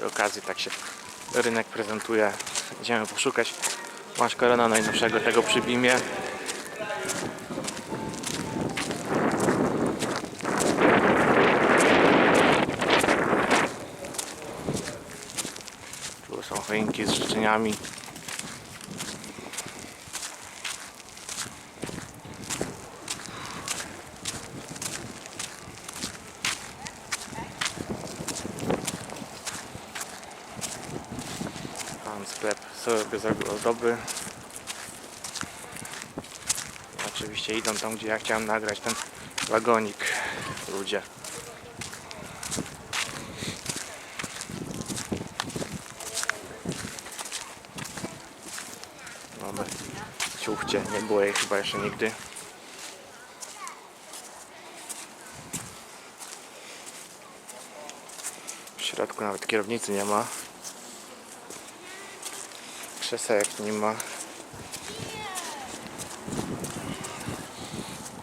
Przy okazji tak się rynek prezentuje. Idziemy poszukać maszkarona najnowszego tego przy Bimie. Tu są choinki z życzeniami. Sobie ozdoby. Oczywiście idą tam, gdzie ja chciałem nagrać ten wagonik. Ludzie. Mamy ciuchcie, nie było jej chyba jeszcze nigdy. W środku nawet kierownicy nie ma. Krzesełek nie ma.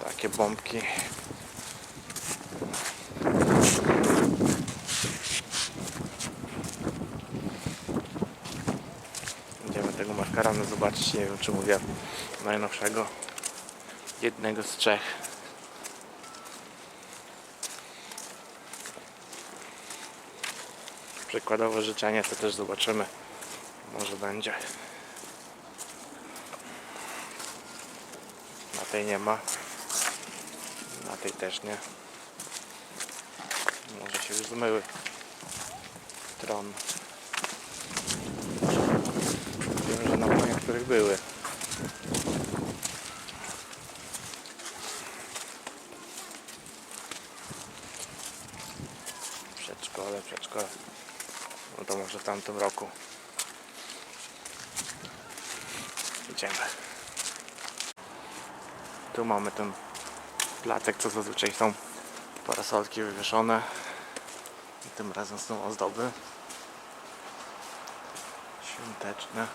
Takie bombki. Idziemy tego maskaronu zobaczyć. Nie wiem czy mówię najnowszego. Jednego z trzech. Przykładowe życzenie to też zobaczymy. Może będzie. Na tej nie ma. Na tej też nie. Może się już zmyły. Tron. Wiem, że na niektórych były. Przedszkole, przedszkole. No to może w tamtym roku. Tu mamy ten placek, co zazwyczaj są parasolki wywieszone. I tym razem są ozdoby świąteczne.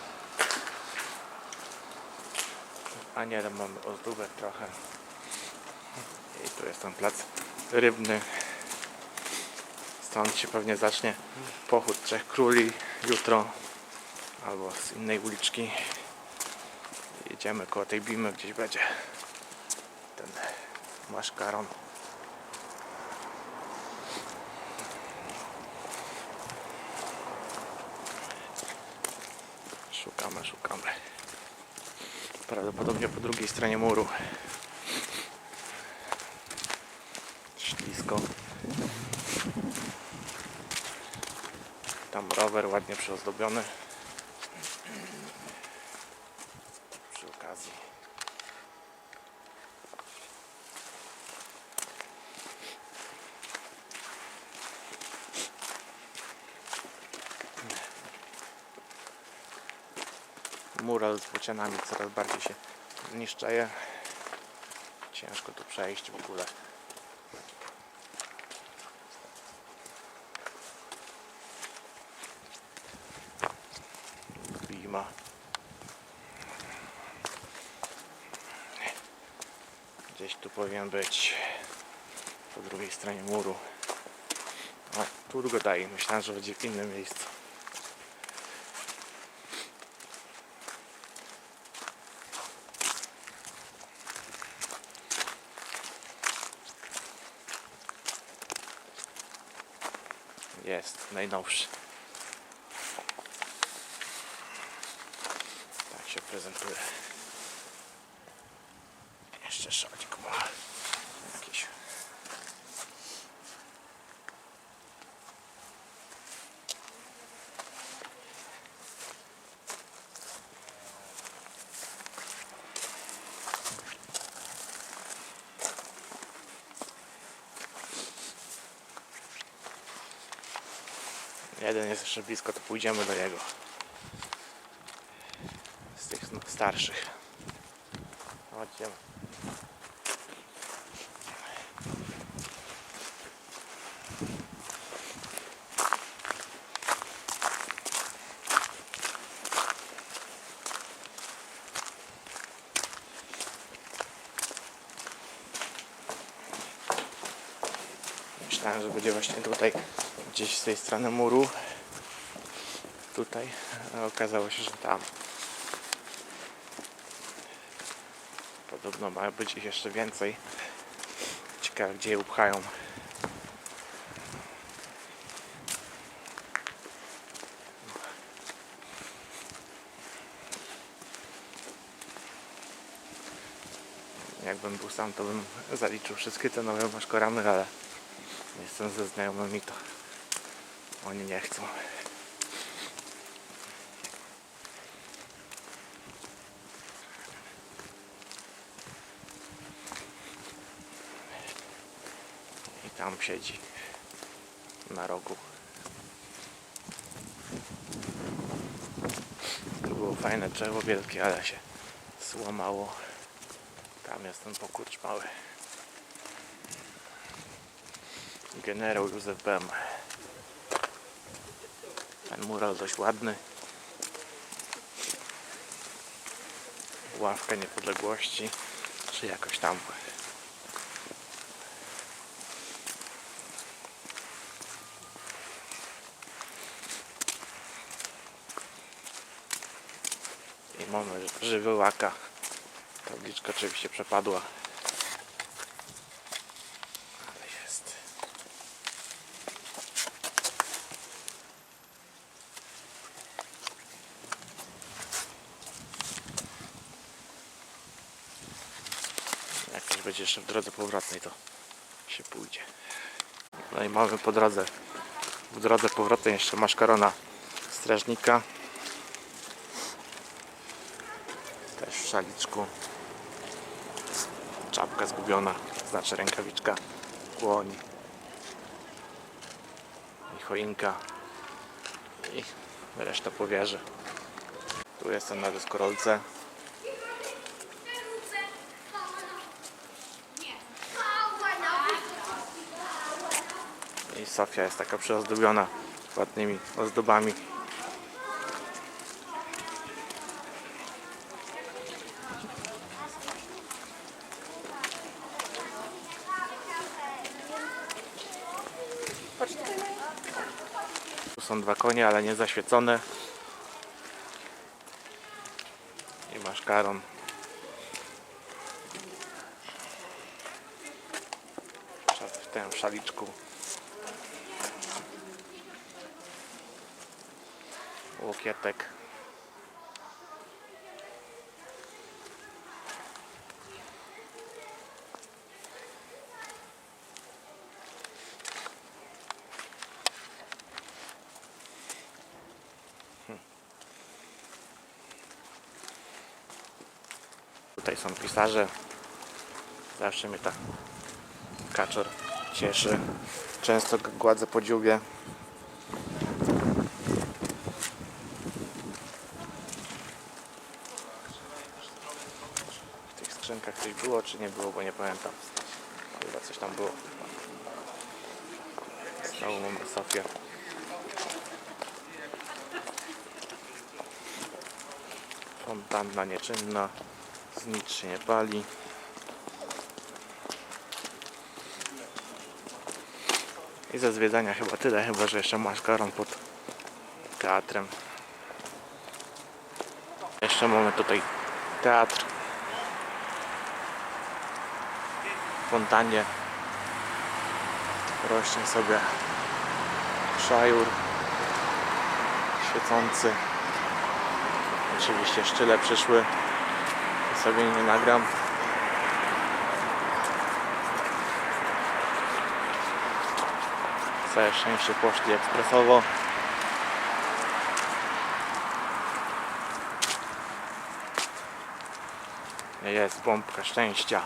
A nie, tam mamy ozdóbek trochę. I tu jest ten plac rybny. Stąd się pewnie zacznie pochód Trzech Króli jutro. Albo z innej uliczki. Jedziemy koło tej bimy, gdzieś będzie ten maszkaron. Szukamy, szukamy. Prawdopodobnie po drugiej stronie muru. Ślisko. Tam rower ładnie przyozdobiony. Przy okazji. Z bocianami coraz bardziej się niszczeje. Ciężko tu przejść w ogóle. Bima. Gdzieś tu powinien być po drugiej stronie muru. O, tu go daje. Myślałem, że będzie w innym miejscu. Jest najnowszy. Tak się prezentuje. Jeszcze szalik ma. Jakiś. Jeden jest jeszcze blisko, to pójdziemy do jego. Z tych no, starszych. Chodźmy. Myślałem, że będzie właśnie tutaj, gdzieś z tej strony muru. tutaj, okazało się, że tam. Podobno ma być ich jeszcze więcej. Ciekawe, gdzie je upchają. Jakbym był sam, to bym zaliczył wszystkie te nowe maszkoramy, ale jestem ze znajomymi, to oni nie chcą. I tam siedzi na rogu. Tu było fajne drzewo wielkie, ale się złamało. Tam jest ten pokurcz mały. Generał Józef Bem. Ten mural dość ładny. Ławka niepodległości, czy jakoś tam. I mamy żywyłaka. Tabliczka oczywiście przepadła. Ale jest. Jak ktoś będzie jeszcze w drodze powrotnej, to się pójdzie. No i mamy po drodze, w drodze powrotnej jeszcze maszkarona strażnika. Też w szaliczku. Czapka zgubiona, znaczy rękawiczka, kłoń i choinka i reszta powierzy. Tu jestem na deskorolce. Sofia jest taka przyozdobiona ładnymi ozdobami. Tu są dwa konie, ale nie zaświecone. I maszkaron. W tym szaliczku. Łokietek. Tutaj są pisarze. Zawsze mnie ta kaczor cieszy. Często gładzę po dziubie. Skrzynkach coś było, czy nie było, bo nie pamiętam. Chyba coś tam było. Znowu mamy Sofię. Fontanna nieczynna. Nic się nie pali. I ze zwiedzania chyba tyle, chyba że jeszcze maszkaron pod teatrem. Jeszcze mamy tutaj teatr. W fontannie rośnie sobie szajur świecący. Oczywiście szczyle przyszły sobie nie nagram. Całe szczęście poszli ekspresowo. Jest bombka szczęścia.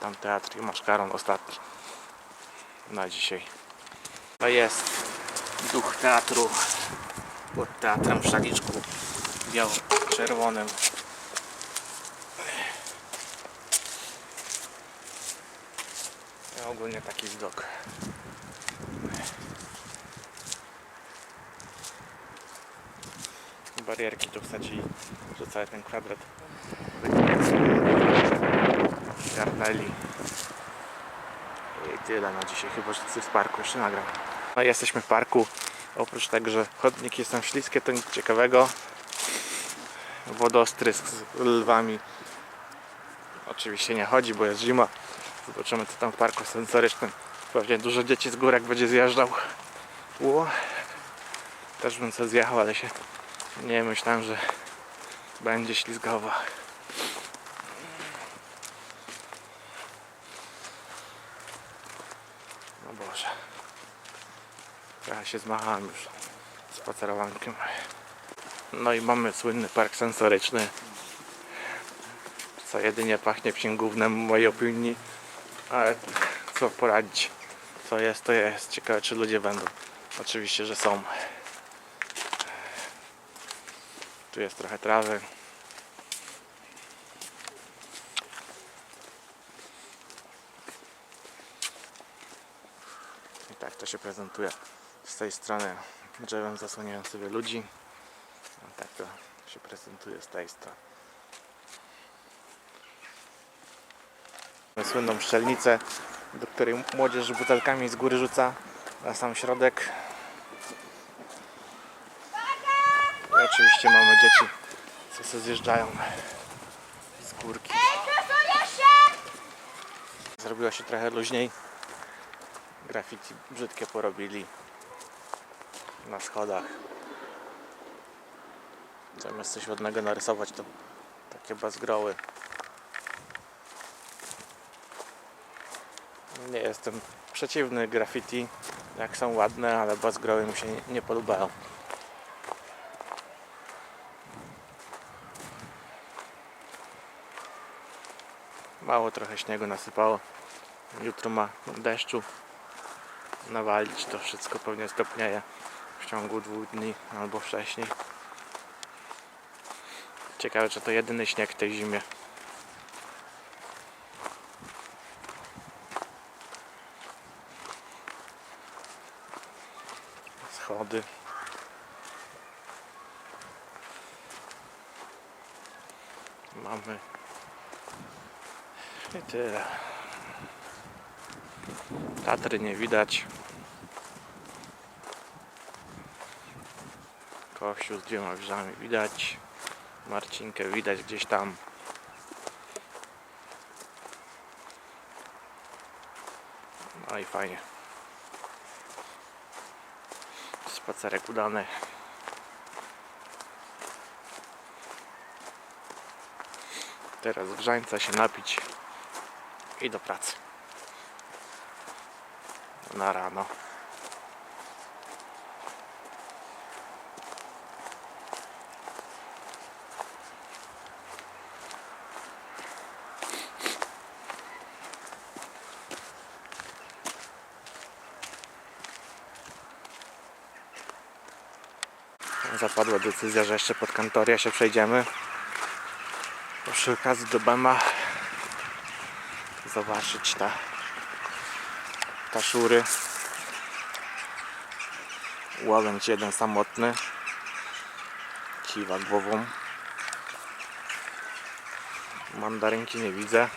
Tam teatr i maszkaron ostatni na dzisiaj. To jest duch teatru pod teatrem w szaliczku biało-czerwonym. Ogólnie taki widok. Barierki tu wsadzili, że cały ten kwadrat garnęli. I tyle na dzisiaj, chyba że coś w parku jeszcze nagram. No, jesteśmy w parku. Oprócz tego, że chodniki są śliskie, to nic ciekawego. Wodostrysk z lwami. Oczywiście nie chodzi, bo jest zima. Zobaczymy co tam w parku sensorycznym. Pewnie dużo dzieci z górek będzie zjeżdżał. Ło. Też bym sobie zjechał, ale się nie myślałem, że będzie ślizgowo. No Boże. Trochę się zmachałem już spacerowankiem. No i mamy słynny park sensoryczny. Co jedynie pachnie psim gównem w mojej opinii. Ale co poradzić. Co jest, to jest. Ciekawe czy ludzie będą. Oczywiście, że są. Tu jest trochę trawy. I tak to się prezentuje z tej strony drzewem zasłaniają sobie ludzi. A tak to się prezentuje z tej strony. Słynną szczelnicę, do której młodzież butelkami z góry rzuca na sam środek. I oczywiście mamy dzieci, co się zjeżdżają z górki. Zrobiło się trochę luźniej. Graffiti brzydkie porobili na schodach. Zamiast coś ładnego narysować, to takie bazgroły. Nie jestem przeciwny graffiti, jak są ładne, ale bazgroły mi się nie, nie podobają. Mało trochę śniegu nasypało. Jutro ma deszczu nawalić, to wszystko pewnie stopnieje w ciągu dwóch dni albo wcześniej. Ciekawe, czy to jedyny śnieg tej zimie. Schody. Mamy. I tyle. Tatry nie widać. Kościół z dwiema wieżami widać. Marcinkę widać gdzieś tam. No i fajnie. Spacerek udany. Teraz grzańca się napić i do pracy. Na rano. Zapadła decyzja, że jeszcze pod kantoria się przejdziemy. Przy okazji do Bema zobaczyć ta taszury. Łabędź jeden samotny. Kiwa głową. Mandarynki nie widzę.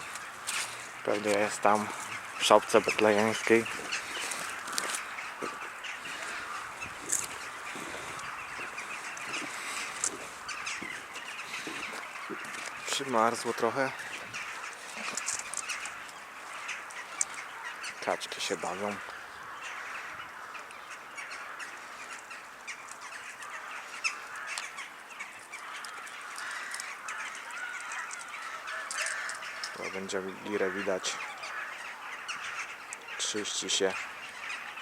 Pewnie jest tam w szopce betlejańskiej. Przymarzło trochę. Kaczki się bawią. To będzie lirę widać. Czyści się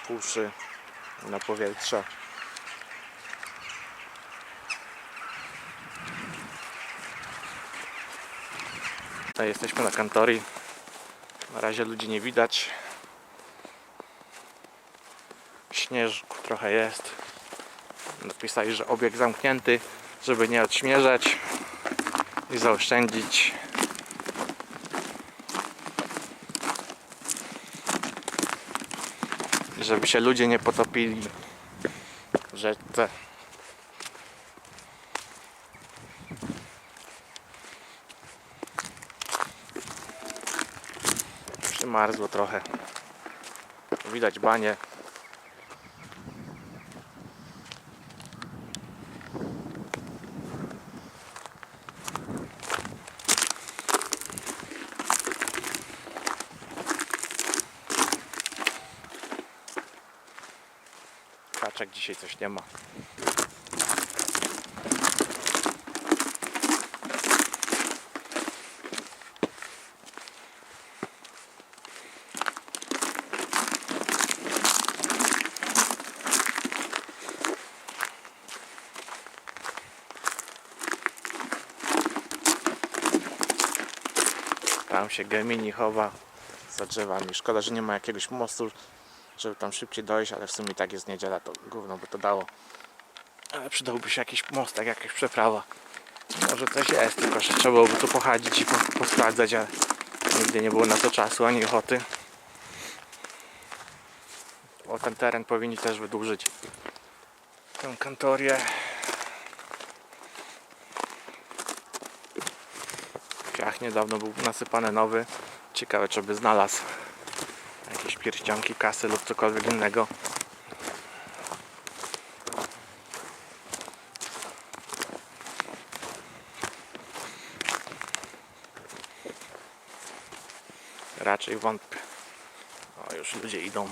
puszy na powietrze. Tutaj jesteśmy na kantorii. Na razie ludzi nie widać. Śnieżku trochę jest. Napisali, że obieg zamknięty, żeby nie odśmierzać i zaoszczędzić. Żeby się ludzie nie potopili w rzece. zamarzło trochę. Widać banie. Kaczek dzisiaj coś nie ma. Tam się Gemini chowa za drzewami. Szkoda, że nie ma jakiegoś mostu, żeby tam szybciej dojść, ale w sumie tak jest niedziela, to gówno by to dało. Ale przydałby się jakiś most, tak jakaś przeprawa. Może coś jest, tylko że trzeba byłoby tu pochodzić i po, posprawdzać, ale nigdy nie było na to czasu ani ochoty. O ten teren powinni też wydłużyć. Tę kantorię. Niedawno był nasypany nowy. Ciekawe, czy by znalazł jakieś pierścionki, kasy lub cokolwiek innego. Raczej wątpię. O, już ludzie idą.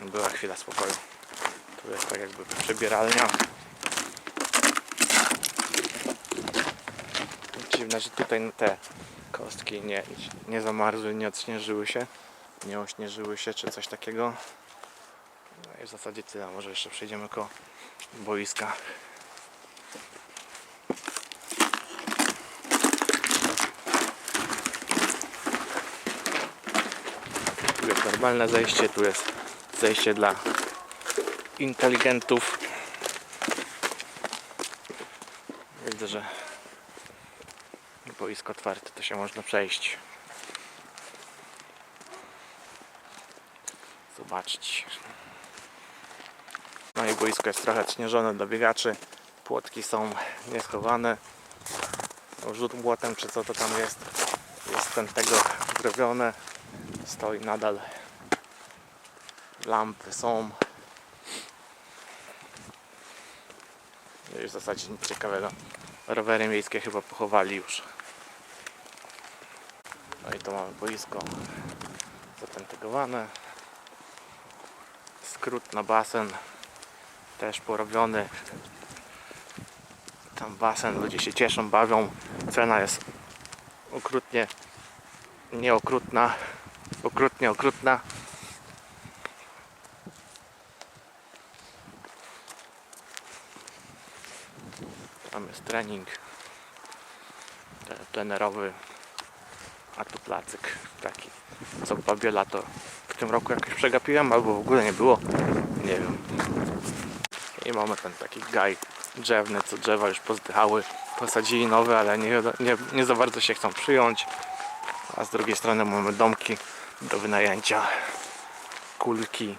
Była chwila spokoju. Tu jest tak jakby przebieralnia. Dziwne, że tutaj te kostki nie, nie zamarzły, nie odśnieżyły się, nie ośnieżyły się czy coś takiego. No i w zasadzie tyle. Może jeszcze przejdziemy koło boiska. Tu jest normalne zejście, tu jest zejście dla inteligentów. Widzę, że boisko otwarte, to się można przejść. Zobaczyć. No i boisko jest trochę śnieżone dla biegaczy. Płotki są nieschowane. Rzut błotem, czy co to tam jest. Jest ten tego zrobione. Stoi nadal. Lampy są. No i w zasadzie nic ciekawego. Rowery miejskie chyba pochowali już. No i to mamy boisko zatentygowane. Skrót na basen też porobiony. Tam basen, ludzie się cieszą, bawią. Cena jest okrutnie nieokrutna. Okrutnie okrutna. Tam jest trening plenerowy, a tu placyk taki. Co babie lato w tym roku jakoś przegapiłem, albo w ogóle nie było. Nie wiem. I mamy ten taki gaj drzewny, co drzewa już pozdychały. Posadzili nowe, ale nie, nie, nie za bardzo się chcą przyjąć. A z drugiej strony mamy domki do wynajęcia, kulki.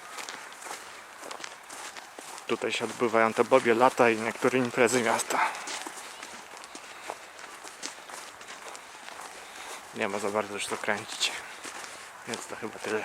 Tutaj się odbywają te bobie lata i niektóre imprezy miasta. Nie ma za bardzo już co kręcić. Więc to chyba tyle.